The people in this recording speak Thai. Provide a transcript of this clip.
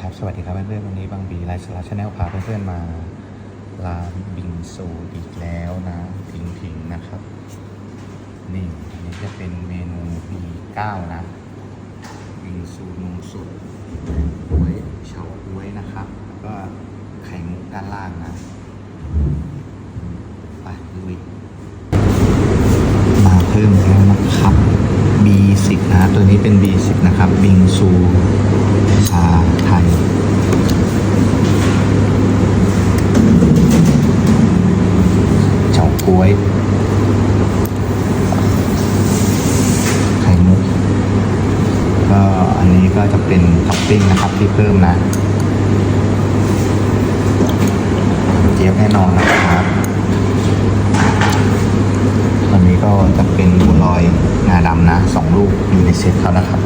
ครับ สวัสดีครับเพื่อนๆ วันนี้บางบีไลฟ์สไลด์ชาแนลพาเพื่อนๆ มาร้านบิงซูอีกแล้วนะถิงถิงนะครับ นี่อันนี้จะเป็นเมนู B9 นะ บิงซูนมสดบ๊วยเฉาบ๊วยนะครับ แล้วก็ไข่มุกด้านล่างนะไปลุยมาเพิ่มแล้วนะครับ B10 นะ ตัวนี้เป็น B10 นะครับบิงซชาไทย เฉาก๊ วยไข่มุกก็อันนี้ก็จะเป็นท็อปปิ้งนะครับที่เพิ่มนะเจี๊ยบแน่นอนนะครับตอนนี้ก็จะเป็นบัวลอยงาดำนะสองลูกอยู่ในเซตเขานะครับ